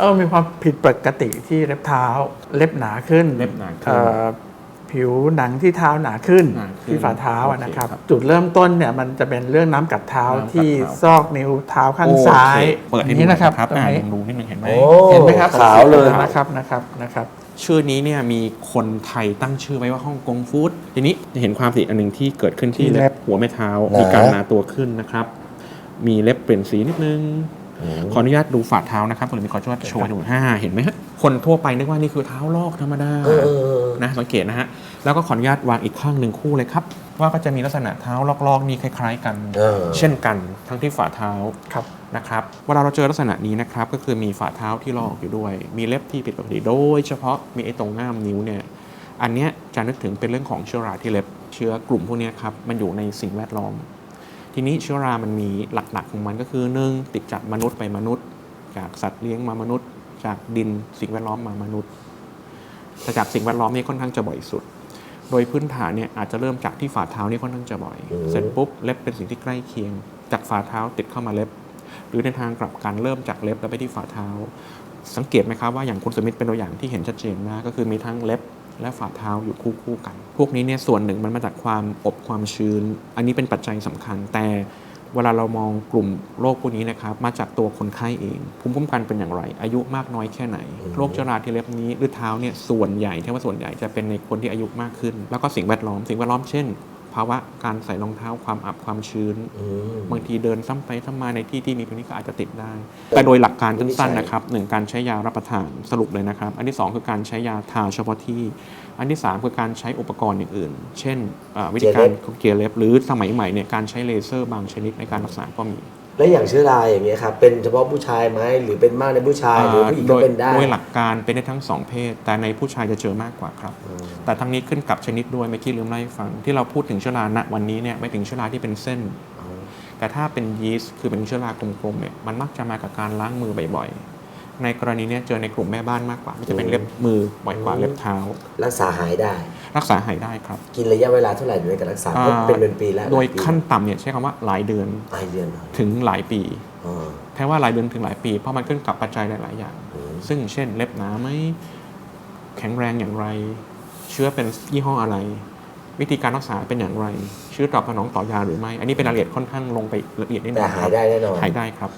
เออมีความผิดปกติที่เล็บเท้าเล็บหนาขึ้นเล็บหนาขึ้น เอ่อผิวหนังที่เท้าหนาขึ้นหนาขึ้นที่ฝ่าเท้าอะโอเคนะครับครับจุดเริ่มต้นเนี่ยมันจะเป็นเรื่องน้ำกัดเท้าน้ำกัดเท้า ที่ซอกนิ้วเท้าข้างซ้ายโอเคเปิดให้ดูนี่นะครับครับตรงอ่านี้ ลองดูนิดนึงเห็นไหมโอ้เห็นไหมครับขาวเลยนะครับนะครับนะครับ ชื่อนี้เนี่ยมีคนไทยตั้งชื่อไว้ว่าฮ่องกงฟู้ดทีนี้จะเห็นความสีอันหนึ่งที่เกิดขึ้นที่ที่เล็เล็บบหัวแม่เท้าหนามีมีการหนาตัวขึ้นนะครับ มีเล็บเปลี่ยนสีนิดนึง ขออนุญาตดูฝ่าเท้านะครับผมมีขอช่วยโชว์ให้ดูห้าเห็นไหมฮะคนทั่วไปนึกว่านี่คือเท้าลอกธรรมดาเออเออเออนะสังเกตนะฮะแล้วก็ขออนุญาตวางอีกข้างหนึ่งคู่เลยครับ ว่าก็จะมีลักษณะเท้าลอกๆนี่คล้าย ๆ กันเออเช่นกันทั้งที่ฝ่าเท้าครับนะครับเวลาเราเจอลักษณะนี้นะครับก็คือมีฝ่าเท้าที่ลอกอยู่ด้วย มีเล็บที่ผิดปกติโดย เฉพาะมีไอ้ตรงง่ามนิ้วเนี่ยอันเนี้ยจะนึกถึงเป็นเรื่องของเชื้อราที่เล็บเชื้อกลุ่มพวกเนี้ยครับมันอยู่ในสิ่งแวดล้อม ทีนี้เชื้อรามันมีหลักๆของมันก็คือหนึ่งติดจากมนุษย์ไปมนุษย์ จากสัตว์เลี้ยงมามนุษย์ จากดินสิ่งแวดล้อมมามนุษย์แต่จากสิ่งแวดล้อมนี่ค่อนข้างจะบ่อยสุด โดยพื้นฐานเนี่ยอาจจะเริ่มจากที่ฝ่าเท้านี่ค่อนข้างจะบ่อยอืมเสร็จปุ๊บเล็บเป็นสิ่งที่ใกล้เคียง จากฝ่าเท้าติดเข้ามาเล็บ หรือในทางกลับกันเริ่มจากเล็บแล้วไปที่ฝ่าเท้า สังเกตไหมครับว่าอย่างคุณสมิธเป็นตัวอย่างที่เห็นชัดเจนมากก็คือมีทั้งเล็บและฝ่าเท้าอยู่คู่คู่ๆกันพ วกนี้เนี่ยส่วนหนึ่งมันมาจากความอบความชื้น อันนี้เป็นปัจจัยสำคัญ แต่เวลาเรามองกลุ่มโรคพวกนี้นะครับมาจากตัวคนไข้เองภูมิคุ้มกันเป็นอย่างไร อายุมากน้อยแค่ไหน โรคเชื้อราที่เล็บนี้หรือเท้าเนี่ยส่วนใหญ่ที่ว่าส่วนใหญ่จะเป็นในคนที่อายุมากขึ้น แล้วก็สิ่งแวดล้อมสิ่งแวดล้อมเช่น ภาวะการใส่รองเท้าความอับความชื้นอืมบางทีเดินซ้ำไปซ้ำมาในที่ที่มีพวกนี้ก็อาจจะติดได้ แต่โดยหลักการสั้นๆนะครับหนึ่งการใช้ยารับประทานสรุปเลยนะครับ อันที่ 2 คือการใช้ยาทาเฉพาะที่ อันที่ 3 คือการใช้อุปกรณ์อย่างอื่น เช่นอ่าวิธีการเกลียร์เล็บหรือสมัยใหม่เนี่ยการใช้เลเซอร์บางชนิดในการรักษาก็มี และอย่างเชื้อราอย่างเงี้ยครับเป็นเฉพาะผู้ชายไหมหรือเป็นมากในผู้ชายหรือผู้หญิงโดก็ยเป็นได้โดยหลักการเป็นได้ทั้งสองเพศ แต่ในผู้ชายจะเจอมากกว่าครับอืมแต่ทั้งนี้ขึ้นกับชนิดด้วยเมื่อกี้ลืมเล่าให้ฟัง ที่เราพูดถึงเชื้อราณวันนี้เนี่ยไม่ถึงเชื้อราที่เป็นเส้น แต่ถ้าเป็นยีสต์คือเป็นเชื้อรากลมๆเนี่ยมันมักจะมากับการล้างมือบ่อยๆ ในกรณีเนี้ยเจอในกลุ่มแม่บ้านมากกว่า มันจะเป็นเล็บมือบ่อยกว่าเล็บเท้า รักษาหายได้ รักษาหายได้ครับ กินระยะเวลาเท่าไหร่ในการรักษาอ่าเป็นเป็นปีแล้ว โดยหลาปีขั้นต่ำเนี่ยใช้คำว่าหลายเดือนปลายเดือนเหรอถึงหลายปีอ๋อแค่ว่าหลายเดือนถึงหลายปี เพราะมันขึ้นกับปัจจัยหลาย ๆ อย่างอืมซึ่งเช่นเล็บหนาไหมแข็งแรงอย่างไร เชื้อเป็นยี่ห้ออะไร วิธีการรักษาเป็นอย่างไร เชื้อตอบสนองต่อยาหรือไม่ อันนี้เป็นรายละเอียดค่อนข้างลงไปละเอียดนิดหนึแต่งหายได้แน่นอนหายได้ครับ